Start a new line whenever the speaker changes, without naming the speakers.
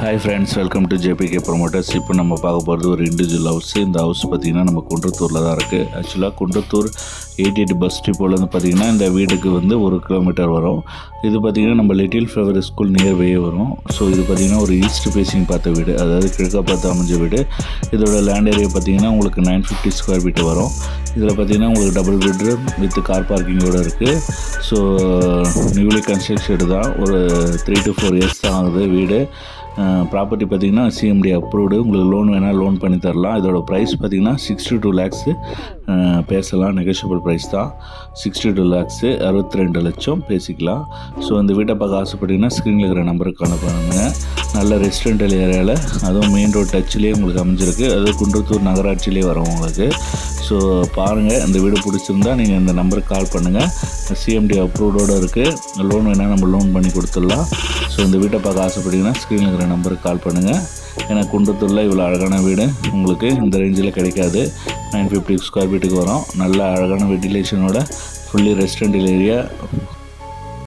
Hi friends welcome to JBK promoters இப்போ நம்ம பார்க்க போகிறது ஒரு இண்டிவிஜுவல் ஹவுஸ் இந்த ஹவுஸ் பார்த்திங்கன்னா நம்ம குன்றத்தூரில் தான் இருக்குது ஆக்சுவலாக குன்றத்தூர் எயிட்டி எயிட் பஸ் ஸ்டிப்போலேருந்து பார்த்திங்கன்னா இந்த வீடுக்கு வந்து ஒரு கிலோமீட்டர் வரும். இது பார்த்திங்கன்னா நம்ம லிட்டில் ஃப்ளவர் ஸ்கூல் நியர்வே வரும். ஸோ இது பார்த்திங்கன்னா ஒரு ஈஸ்ட் ஃபேஸிங் பார்த்த வீடு. அதாவது கிழக்காக பார்த்து அமைஞ்ச வீடு. இதோட லேண்ட் ஏரியா பார்த்திங்கன்னா உங்களுக்கு நைன் ஃபிஃப்டி ஸ்கொயர் ஃபீட் வரும். இதில் பார்த்திங்கன்னா உங்களுக்கு டபுள் பெட்ரூம் வித் கார் பார்க்கிங்கோடு இருக்குது ஸோ நியூலி கன்ஸ்ட்ரக்ஷன் தான். ஒரு த்ரீ டு ஃபோர் இயர்ஸ் தான் ஆகுது வீடு. ப்ராப்பர்ட்டி பார்த்தீங்கன்னா சிஎம்டி அப்ரூவ்டு உங்களுக்கு லோன் வேணால் லோன் பண்ணி தரலாம். இதோட ப்ரைஸ் பார்த்தீங்கன்னா சிக்ஸ்டி டூ லேக்ஸு பேசலாம். நெகோஷியபிள் ப்ரைஸ் தான். சிக்ஸ்டி டூ லேக்ஸு அறுபத்தி ரெண்டு லட்சம் பேசிக்கலாம். ஸோ இந்த வீட்டை பார்க்க ஆசைப்பட்டீங்கன்னா ஸ்க்ரீனில் இருக்கிற நம்பருக்கு அனுப்புங்க நல்ல ரெசிடென்டல் ஏரியாவில் அதுவும் மெயின் ரோட் டச்சிலே உங்களுக்கு அமைஞ்சிருக்கு. அது குன்றத்தூர் நகராட்சியிலே வரும் உங்களுக்கு. ஸோ பாருங்கள் இந்த வீடு பிடிச்சிருந்தா நீங்கள் இந்த நம்பருக்கு கால் பண்ணுங்கள் சிஎம்டி அப்ரூவ்டோடு இருக்குது லோன் வேணால் நம்ம லோன் பண்ணி கொடுத்துடலாம். ஸோ இந்த வீட்டை பார்க்க ஆசைப்பட்டீங்கன்னா ஸ்க்ரீனில் இருக்கிற நம்பருக்கு கால் பண்ணுங்கள் ஏன்னா குன்றத்தூரில் இவ்வளோ அழகான வீடு. உங்களுக்கு இந்த ரேஞ்சில் கிடைக்காது. நைன் ஃபிஃப்டி ஸ்கொயர் ஃபீட்டுக்கு வரும். நல்ல அழகான வெண்டிலேஷனோட ஃபுல்லி ரெசிடென்டல் ஏரியா